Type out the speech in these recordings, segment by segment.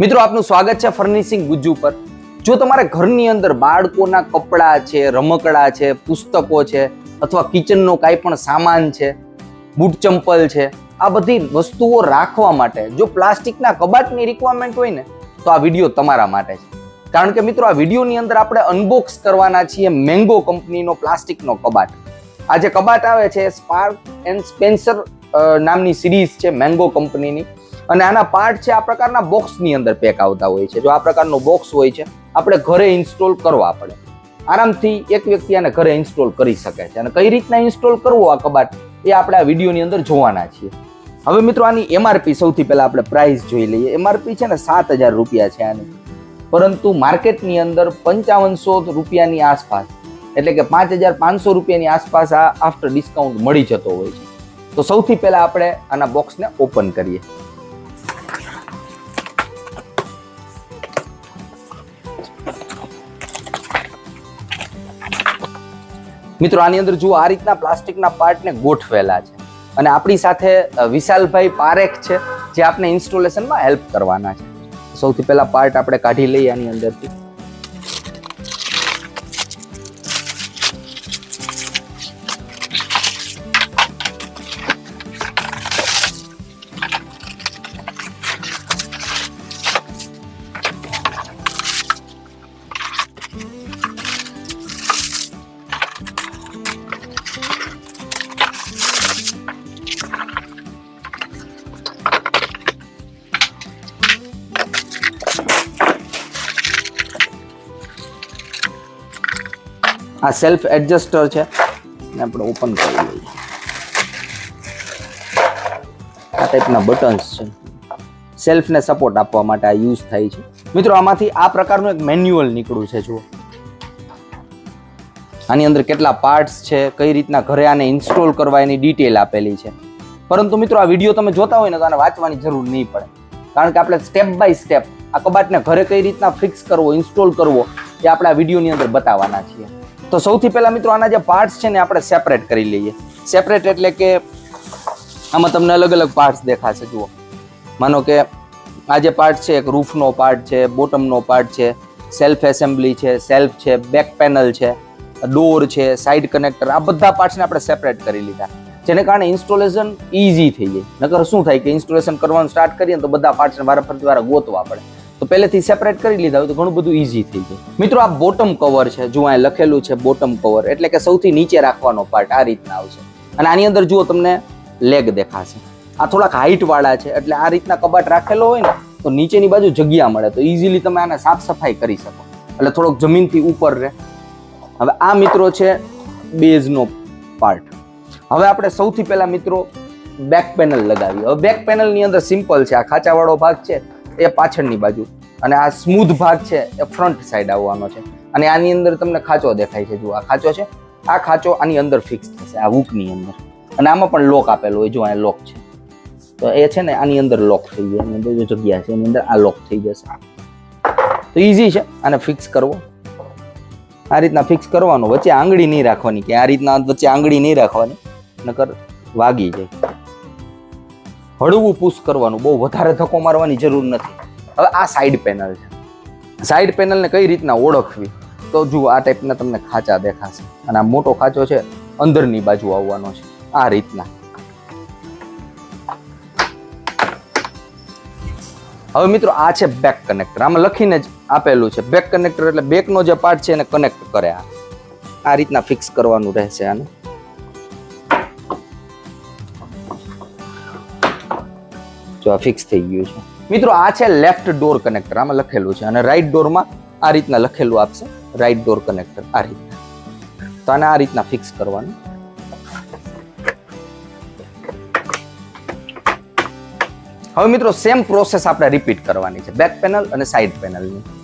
મિત્રો, આપનું સ્વાગત છે ફર્નિશિંગ ગુજ્જુ પર. જો તમારે ઘરની અંદર બાળકોના કપડાં છે, રમકડા છે, પુસ્તકો છે, અથવા કિચનનો કાંઈ પણ સામાન છે, બૂટ ચંપલ છે, આ બધી વસ્તુઓ રાખવા માટે, જો પ્લાસ્ટિકના કબાટની રિક્વાયરમેન્ટ હોય ને, તો આ વીડિયો તમારા માટે છે. કારણ કે મિત્રો, આ વિડીયોની અંદર આપણે અનબોક્સ કરવાના છીએ મેંગો કંપનીનો પ્લાસ્ટિકનો કબાટ. આ જે કબાટ આવે છે સ્પાર્ક એન્ડ સ્પેન્સર નામની સિરીઝ છે મેંગો કંપનીની અને આના પાર્ટ છે આ પ્રકારના બોક્સની અંદર પેક આવતા હોય છે. જો આ પ્રકારનો બોક્સ હોય છે, આપણે ઘરે ઇન્સ્ટોલ કરવા પડે. આરામથી એક વ્યક્તિ આને ઘરે ઇન્સ્ટોલ કરી શકે છે. અને કઈ રીતના ઇન્સ્ટોલ કરવો આ કબાટ, એ આપણે આ વિડીયોની અંદર જોવાના છીએ. હવે મિત્રો, આની એમઆરપી સૌથી પહેલાં આપણે પ્રાઇસ જોઈ લઈએ. એમઆરપી છે ને સાત હજાર રૂપિયા છે આની. પરંતુ માર્કેટની અંદર પંચાવનસો રૂપિયાની આસપાસ, એટલે કે પાંચ હજાર પાંચસો રૂપિયાની આસપાસ આ આફ્ટર ડિસ્કાઉન્ટ મળી જતો હોય છે. તો સૌથી પહેલાં આપણે આના બોક્સને ઓપન કરીએ. મિત્રો, આની અંદર જુઓ, આ રીતના પ્લાસ્ટિકના પાર્ટને ગોઠવેલા છે. અને આપણી સાથે વિશાલભાઈ પારેખ છે, જે આપણે ઇન્સ્ટોલેશનમાં હેલ્પ કરવાના છે. સૌથી પહેલા પાર્ટ આપણે કાઢી લઈએ આની અંદરથી. આ સેલ્ફ એડજસ્ટર છે. ને આપણે ઓપન કરી લઈએ. આ ટાઈપના બટન્સ છે. સેલ્ફને સપોર્ટ આપવા માટે આ યુઝ થાય છે. મિત્રો, આમાંથી આ પ્રકારનું એક મેન્યુઅલ નીકળ્યું છે, જુઓ. આની અંદર કેટલા પાર્ટ્સ છે, કઈ રીતના ઘરે આને ઇન્સ્ટોલ કરવા એની ડિટેલ આપેલી છે. પરંતુ મિત્રો, આ વીડિયો તમે જોતા હોય ને તો આને વાંચવાની જરૂર નહીં પડે. કારણ કે આપણે સ્ટેપ બાય સ્ટેપ આ કબાટને ઘરે કઈ રીતના ફિક્સ કરવો ઇન્સ્ટોલ કરવો, એ આપણે આ વિડીયોની અંદર બતાવવાના છીએ. તો સૌથી પહેલા મિત્રો આના જે પાર્ટ્સ છે ને આપણે સેપરેટ કરી લઈએ. સેપરેટ એટલે કે આમાં તમને અલગ અલગ પાર્ટ્સ દેખાશે, જુઓ. માનો કે આ જે પાર્ટ છે, એક રૂફનો પાર્ટ છે બોટમનો પાર્ટ છે સેલ્ફ એસેમ્બલી છે સેલ્ફ છે બેક પેનલ છે ડોર છે સાઇડ કનેક્ટર આ બધા પાર્ટ્સને આપણે સેપરેટ કરી લીધા. જેને કારણે ઇન્સ્ટોલેશન ઇઝી થઈ જાય નકર શું થાય કે ઇન્સ્ટોલેશન કરવાનું સ્ટાર્ટ કરીએ તો બધા પાર્ટ્સને વારા ગોતવા પડે. તો પહેલેથી સેપરેટ કરી લીધા હોય તો ઘણું બધું ઇઝી થઈ જાય. મિત્રો, આ બોટમ કવર છે જુઓ અહીં લખેલું છે બોટમ કવર એટલે કે સૌથી નીચે રાખવાનો પાર્ટ આ રીતના આવશે. અને આની અંદર જુઓ તમને લેગ દેખાશે. આ થોડાક હાઇટવાળા છે, એટલે આ રીતના કબાટ રાખેલો હોય ને, તો નીચેની બાજુ જગ્યા મળે, તો ઇઝીલી તમે આને સાફ સફાઈ કરી શકો. એટલે થોડોક જમીનથી ઉપર રહે. હવે આ મિત્રો છે બેઝનો પાર્ટ હવે આપણે સૌથી પહેલાં મિત્રો બેક પેનલ લગાવી હવે બેક પેનલની અંદર સિમ્પલ છે, આ ખાંચાવાળો ભાગ છે એ પાછળની બાજુ. અને આ સ્મૂથ ભાગ છે, એ ફ્રન્ટ સાઈડ આવવાનો છે. અને આની અંદર તમને ખાંચો દેખાય છે. જો આ ખાંચો છે. આ ખાંચો આની અંદર ફિક્સ થશે, આ હુકની અંદર. અને આમાં પણ લોક આપેલો હોય, જો આ લોક છે. તો એ છે ને, આની અંદર લોક થઈ જાય. એની અંદર જો જગ્યા છે, એની અંદર આ લોક થઈ જશે. તો ઇઝી છે. આને ફિક્સ કરવો. આ રીતના ફિક્સ કરવાનું. વચ્ચે આંગળી નહીં રાખવાની, કે આ રીતના વચ્ચે આંગળી નહીં રાખવાની. નકર વાગી જાય. હળવું પુશ કરવાનું, બહુ વધારે ધક્કો મારવાની જરૂર નથી. હવે આ સાઈડ પેનલ છે. સાઈડ પેનલને કઈ રીતના ઓળખવી? તો જુઓ, આ ટાઈપના તમને ખાંચા દેખાશે. અને આ મોટો ખાંચો છે, અંદરની બાજુ આવવાનો છે. આ રીતના. હવે મિત્રો, આ છે બેક કનેક્ટર આમાં લખીને જ આપેલું છે. બેક કનેક્ટર એટલે બેકનો જે પાર્ટ છે એને કનેક્ટ કરે આ. રીતના ફિક્સ કરવાનું રહેશે આને. જો આ ફિક્સ થઈ ગયું છે. મિત્રો, આ છે લેફ્ટ ડોર કનેક્ટર આમાં લખેલું છે અને રાઈટ ડોરમાં આ રીતના લખેલું આપશે. રાઈટ ડોર કનેક્ટર આ રીતના. તો આને આ રીતના ફિક્સ કરવાનું. હવે મિત્રો સેમ પ્રોસેસ આપણે રિપીટ કરવાની છે. બેક પેનલ અને સાઈડ પેનલની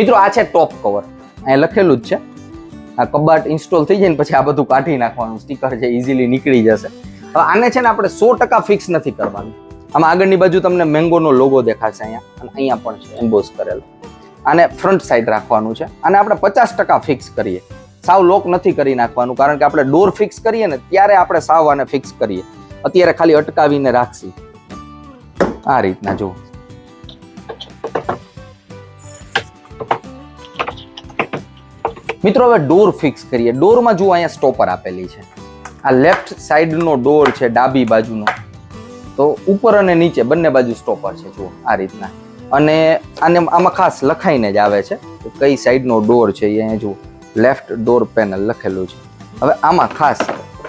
મિત્રો, આ છે ટોપ કવર અહીંયા લખેલું જ છે. આ કબાટ ઇન્સ્ટોલ થઈ જાય ને પછી આ બધું કાઢી નાખવાનું. સ્ટીકર છે ઇઝીલી નીકળી જશે. હવે આને છે ને આપણે સો ટકા ફિક્સ નથી કરવાનું. આમાં આગળની બાજુ તમને મેંગોનો લોગો દેખાશે અહીંયા. અને અહીંયા પણ છે એમ્બોસ કરેલો. આને ફ્રન્ટ સાઈડ રાખવાનું છે. અને આપણે પચાસ ટકા ફિક્સ કરીએ. સાવ લોક નથી કરી નાખવાનું, કારણ કે આપણે ડોર ફિક્સ કરીએ ને ત્યારે આપણે સાવ આને ફિક્સ કરીએ. અત્યારે ખાલી અટકાવીને રાખશી. આ રીતના જુઓ. મિત્રો, હવે ડોર ફિક્સ કરીએ. ડોરમાં જુઓ, અહીંયા સ્ટોપર આપેલી છે. આ લેફ્ટ સાઈડનો ડોર છે, ડાબી બાજુનો. તો ઉપર અને નીચે બંને બાજુ સ્ટોપર છે, જુઓ, આ રીતના. અને આને આમાં ખાસ લખાઈને જ આવે છે કઈ સાઈડનો ડોર છે એ અહીંયા જુઓ. લેફ્ટ ડોર પેનલ લખેલું છે. હવે આમાં ખાસ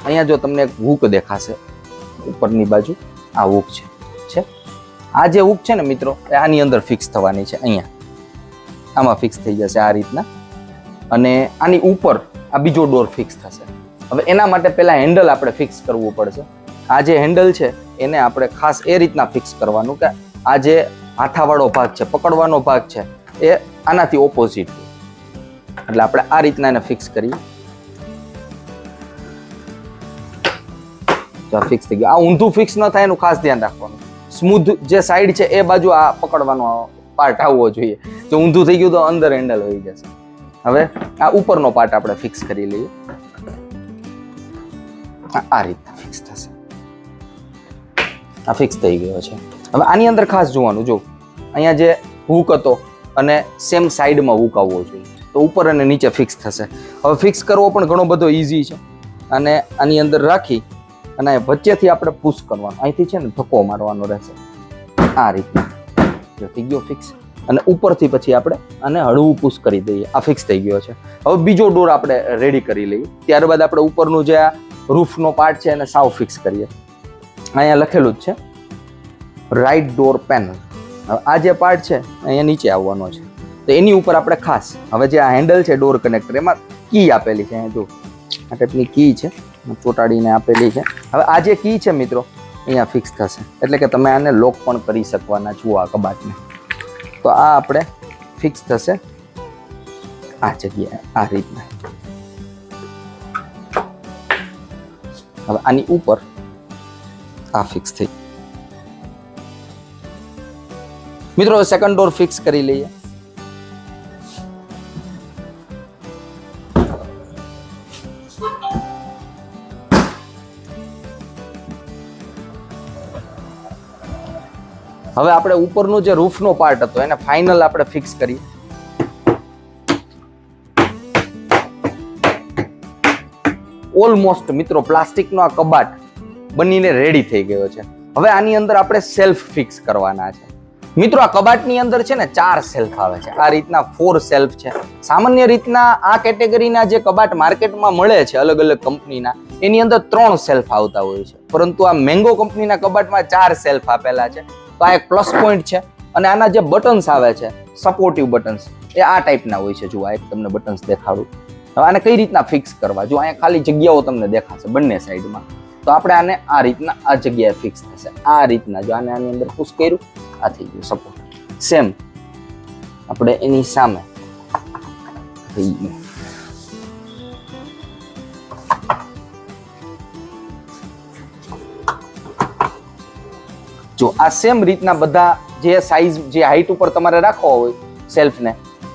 અહીંયા જો તમને એક હુક દેખાશે, ઉપરની બાજુ, આ હુક છે. છે? આ જે હુક છે ને મિત્રો, એ આની અંદર ફિક્સ થવાની છે, અહીંયા. આમાં ફિક્સ થઈ જશે આ રીતના. અને આની ઉપર આ બીજો ડોર ફિક્સ થશે. હવે એના માટે પહેલાં હેન્ડલ આપણે ફિક્સ કરવું પડશે. આ જે હેન્ડલ છે, એને આપણે ખાસ એ રીતના ફિક્સ કરવાનું કે આ જે હાથાવાળો ભાગ છે, પકડવાનો ભાગ છે, એ આનાથી ઓપોઝિટ એટલે આપણે આ રીતના એને ફિક્સ કરીએ. ફિક્સ થઈ ગયું. આ ઊંધું ફિક્સ ન થાય એનું ખાસ ધ્યાન રાખવાનું. સ્મૂથ જે સાઈડ છે, એ બાજુ આ પકડવાનો પાર્ટ આવવો જોઈએ. જો ઊંધું થઈ ગયું તો અંદર હેન્ડલ હોઈ જશે. હવે આ ઉપરનો પાર્ટ આપણે ફિક્સ કરી લઈએ. આ- રીતના ફિક્સ થશે. આ ફિક્સ થઈ ગયો છે. હવે આની અંદર ખાસ જોવાનું, જો, અહીંયા જે હૂક હતો અને સેમ સાઈડમાં હુક આવવો જોઈએ, તો ઉપર અને નીચે ફિક્સ થશે. હવે ફિક્સ કરવો પણ ઘણો બધો ઇઝી છે. અને આની અંદર રાખી અને વચ્ચેથી આપણે પુશ કરવાનું. અહીંથી છે ને ધક્કો મારવાનો રહેશે. આ રીતના. જો, થઈ ગયો ફિક્સ અને ઉપરથી પછી આપણે આને હળવું પુશ કરી દઈએ. આ ફિક્સ થઈ ગયો છે. હવે બીજો ડોર આપણે રેડી કરી લઈએ. ત્યારબાદ આપણે ઉપરનું જે આ રૂફનો પાર્ટ છે એને સાવ ફિક્સ કરીએ. અહીંયા લખેલું જ છે રાઈટ ડોર પેનલ હવે આ જે પાર્ટ છે, અહીંયા નીચે આવવાનો છે. તો એની ઉપર આપણે ખાસ, હવે જે આ હેન્ડલ છે ડોર કનેક્ટર એમાં કી આપેલી છે. અહીંયા જો, આ ટાઈપની કી છે, ચોટાડીને આપેલી છે. હવે આ જે કી છે મિત્રો, અહીંયા ફિક્સ થશે. એટલે કે તમે આને લોક પણ કરી શકવાના છો આ કબાટને. તો આ આપણે ફિક્સ થશે. આ જગ્યાએ, આ રીતના. હવે આની ઉપર આ ફિક્સ થઈ મિત્રો સેકન્ડ ડોર ફિક્સ કરી લઈએ. હવે આપણે ઉપરનું જે રૂફનો પાર્ટ હતો, એને ફાઇનલ આપણે ફિક્સ કરીએ. ઓલમોસ્ટ મિત્રો, પ્લાસ્ટિકનો આ કબાટ બનીને રેડી થઈ ગયો છે. હવે આની અંદર આપણે સેલ્ફ ફિક્સ કરવાના છે. મિત્રો, આ કબાટની અંદર છે ને ચાર સેલ્ફ આવે છે. આ રીતના ફોર સેલ્ફ છે. સામાન્ય રીતના આ કેટેગરીના જે કબાટ માર્કેટમાં મળે છે અલગ અલગ કંપનીના, એની અંદર ત્રણ સેલ્ફ આવતા હોય છે. પરંતુ આ મેંગો કંપનીના કબાટમાં ચાર સેલ્ફ આપેલા છે. તો આ એક પ્લસ પોઈન્ટ છે અને આના જે બટન્સ આવે છે સપોર્ટિવ બટન્સ એ આ ટાઈપના હોય છે. જો આ એક તમને બટન્સ દેખાડું. હવે આને કઈ રીતના ફિક્સ કરવા? જો અહીંયા ખાલી જગ્યાઓ તમને દેખાશે બંને સાઈડમાં તો આપણે આને આ રીતના આ જગ્યાએ ફિક્સ થશે. આ રીતના જો આને આની અંદર પુશ કર્યું, આ થઈ ગયું સપોર્ટ સેમ આપણે એની સામે. થઈ ગયું. જો આ સેમ રીતના બધા જે સાઈઝ જે હાઈટ ઉપર તમારે રાખવા હોય સેલ્ફને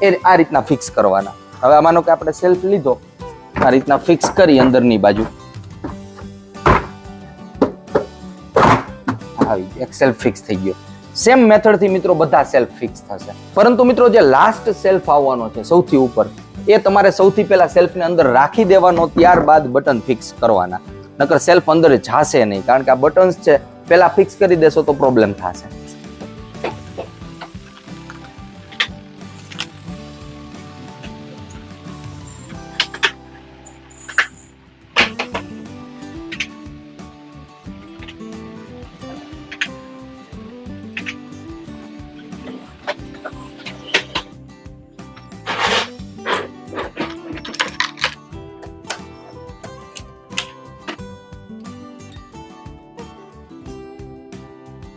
એ આ રીતના ફિક્સ કરવાના. હવે માનો કે આપણે સેલ્ફ લીધો, આ રીતના ફિક્સ કરી અંદરની બાજુ. આવી એક સેલ્ફ ફિક્સ થઈ ગયો. સેમ મેથડથી મિત્રો બધા સેલ્ફ ફિક્સ થશે. પરંતુ મિત્રો જે લાસ્ટ સેલ્ફ આવવાનો છે, સૌથી ઉપર, એ તમારે સૌથી પહેલા સેલ્ફને અંદર રાખી દેવાનો, ત્યારબાદ બટન ફિક્સ કરવાના. નકર સેલ્ફ અંદર જાશે નહીં, કારણ કે આ બટન્સ છે પહેલા ફિક્સ કરી દેશો તો પ્રોબ્લેમ થશે.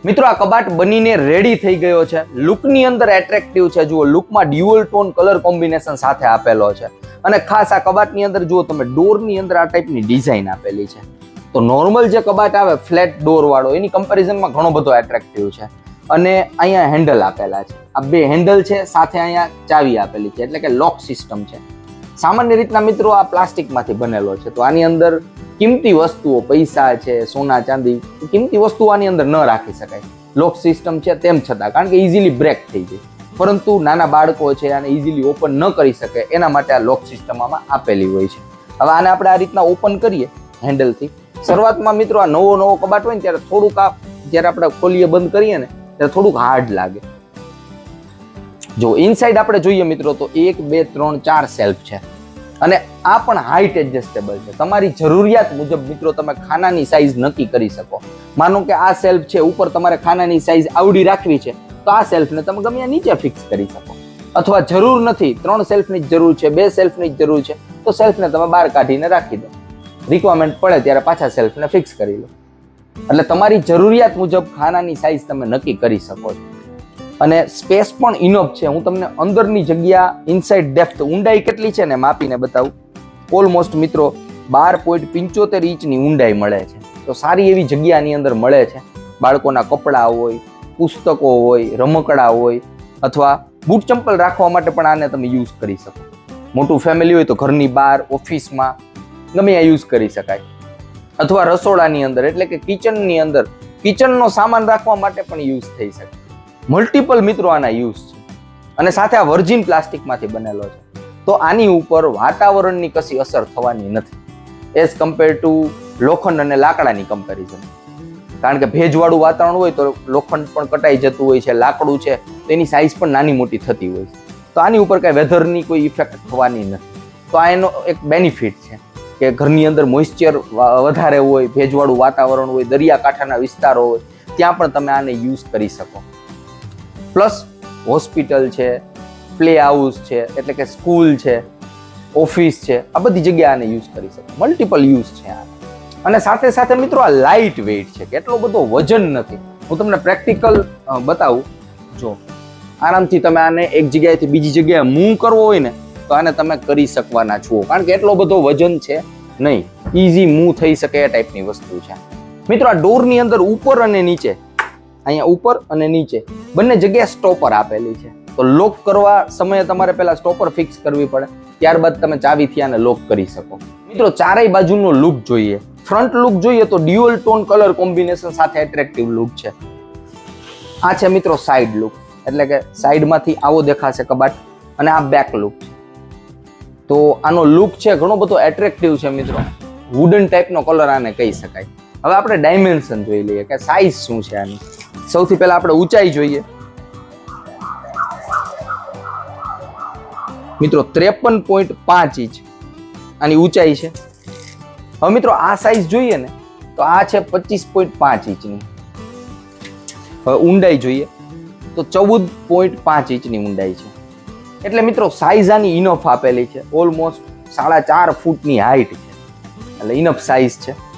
મિત્રો, આ કબાટ બનીને રેડી થઈ ગયો છે. લુકની અંદર એટ્રેક્ટિવ છે. જુઓ લુકમાં ડ્યુઅલ ટોન કલર કોમ્બિનેશન સાથે આપેલો છે. અને ખાસ આ કબાટની અંદર જુઓ, તમે ડોરની અંદર આ ટાઈપની ડિઝાઇન આપેલી છે. તો નોર્મલ જે કબાટ આવે ફ્લેટ ડોર વાળો, એની કમ્પેરિઝનમાં ઘણો બધો એટ્રેક્ટિવ છે. અને અહીંયા હેન્ડલ આપેલા છે. આ બે હેન્ડલ છે, સાથે અહીંયા ચાવી આપેલી છે. એટલે કે લોક સિસ્ટમ છે. સામાન્ય રીતના મિત્રો, આ પ્લાસ્ટિકમાંથી બનેલો છે. તો આની અંદર કિંમતી વસ્તુઓ, પૈસા છે, સોના, ચાંદી કિંમતી વસ્તુઓ આની અંદર ન રાખી શકાય. લોક સિસ્ટમ છે તેમ છતાં, કારણ કે ઇઝીલી બ્રેક થઈ જાય. પરંતુ નાના બાળકો છે, આને ઇઝીલી ઓપન ન કરી શકે, એના માટે આ લોક સિસ્ટમ આમાં આપેલી હોય છે. હવે આને આપણે આ રીતના ઓપન કરીએ હેન્ડલથી શરૂઆતમાં મિત્રો આ નવો નવો કબાટ હોય ને, ત્યારે થોડુંક આ જ્યારે આપણે ખોલીએ, બંધ કરીએ ને, ત્યારે થોડુંક હાર્ડ લાગે. જો ઇનસાઇડ આપણે જોઈએ મિત્રો, તો એક, બે, ત્રણ, ચાર સેલ્ફ છે. અને આ પણ હાઇટ એડજસ્ટેબલ છે. તમારી જરૂરિયાત મુજબ મિત્રો તમે ખાનાની સાઈઝ નક્કી કરી શકો. માનો કે આ સેલ્ફ છે, ઉપર તમારે ખાનાની સાઈઝ આવડી રાખવી છે, તો આ સેલ્ફને તમે ગમે નીચે ફિક્સ કરી શકો. અથવા જરૂર નથી, ત્રણ સેલ્ફની જ જરૂર છે, બે સેલ્ફની જ જરૂર છે, તો સેલ્ફને તમે બહાર કાઢીને રાખી દો. રિક્વાયરમેન્ટ પડે ત્યારે પાછા સેલ્ફને ફિક્સ કરી લો. એટલે તમારી જરૂરિયાત મુજબ ખાનાની સાઈઝ તમે નક્કી કરી શકો છો. અને સ્પેસ પણ ઇનફ છે. હું તમને અંદરની જગ્યા ઇનસાઇડ ડેપ્થ ઊંડાઈ કેટલી છે ને માપીને બતાવું. ઓલમોસ્ટ મિત્રો, બાર પોઈન્ટ પંચોતેર ઇંચની ઊંડાઈ મળે છે. તો સારી એવી જગ્યાની અંદર મળે છે. બાળકોના કપડાં હોય, પુસ્તકો હોય, રમકડા હોય, અથવા બૂટ ચંપલ રાખવા માટે પણ આને તમે યુઝ કરી શકો. મોટું ફેમિલી હોય તો ઘરની બહાર, ઓફિસમાં ગમે આ યુઝ કરી શકાય. અથવા રસોડાની અંદર, એટલે કે કિચનની અંદર કિચનનો સામાન રાખવા માટે પણ યુઝ થઈ શકે. મલ્ટિપલ મિત્રો આના યુઝ છે. અને સાથે આ વર્જિન પ્લાસ્ટિકમાંથી બનેલો છે. તો આની ઉપર વાતાવરણની કશી અસર થવાની નથી. એઝ કમ્પેર ટુ લોખંડ અને લાકડાની કમ્પેરિઝન કારણ કે ભેજવાળું વાતાવરણ હોય તો લોખંડ પણ કટાઈ જતું હોય છે, લાકડું છે, તો એની સાઇઝ પણ નાની મોટી થતી હોય છે. તો આની ઉપર કાંઈ વેધરની કોઈ ઇફેક્ટ થવાની નથી. તો આ એનો એક બેનિફિટ છે કે ઘરની અંદર મોઇશ્ચર વધારે હોય, ભેજવાળું વાતાવરણ હોય, દરિયાકાંઠાના વિસ્તારો હોય, ત્યાં પણ તમે આને યુઝ કરી શકો. પ્લસ હોસ્પિટલ છે પ્લે હાઉસ છે, એટલે કે સ્કૂલ છે, ઓફિસ છે, આ બધી જગ્યાએ આને યુઝ કરી શકે મલ્ટિપલ યુઝ છે આ અને સાથે સાથે મિત્રો આ લાઇટ વેઇટ છે કે એટલો બધો વજન નથી. હું તમને પ્રેક્ટિકલ બતાવું. જો, આરામથી તમે આને એક જગ્યાએથી બીજી જગ્યાએ મૂવ કરવો હોય ને, તો આને તમે કરી શકવાના છો. કારણ કે એટલો બધો વજન છે નહીં. ઇઝી મૂવ થઈ શકે એ ટાઈપની વસ્તુ છે. મિત્રો, આ ડોરની અંદર ઉપર અને નીચે અહીંયા ઉપર અને નીચે. બંને જગ્યાએ સ્ટોપર આપેલી છે. તો લોક કરવા સમયે તમારે પહેલા સ્ટોપર ફિક્સ કરવી પડે. ત્યારબાદ તમે ચાવીથી આને લોક કરી શકો. મિત્રો, ચારેય બાજુનો લુક જોઈએ. ફ્રન્ટ લુક જોઈએ તો ડ્યુઅલ ટોન કલર કોમ્બિનેશન સાથે એટ્રેક્ટિવ લુક છે. આ છે મિત્રો સાઈડ લુક એટલે કે સાઈડમાંથી આવો દેખાશે કબાટ અને આ બેક લુક તો આનો લુક છે ઘણો બધો એટ્રેક્ટિવ છે મિત્રો. વુડન ટાઈપનો કલર આને કહી શકાય. હવે આપણે ડાયમેન્શન જોઈ લઈએ કે સાઈઝ શું છે આની. સૌથી પહેલા આપણે ઊંચાઈ જોઈએ. મિત્રો, ત્રેપન પોઈન્ટ પાંચ ઇંચ આની ઊંચાઈ છે. હવે મિત્રો, આ સાઈઝ જોઈએ ને, તો આ છે પચીસ પોઈન્ટ પાંચ ઇંચની. હવે ઊંડાઈ જોઈએ, તો ચૌદ પોઈન્ટ પાંચ ઇંચની ઊંડાઈ છે. એટલે મિત્રો સાઈઝ આની ઇનફ આપેલી છે. ઓલમોસ્ટ સાડા ચાર ફૂટની હાઈટ છે. એટલે ઇનફ સાઈઝ છે.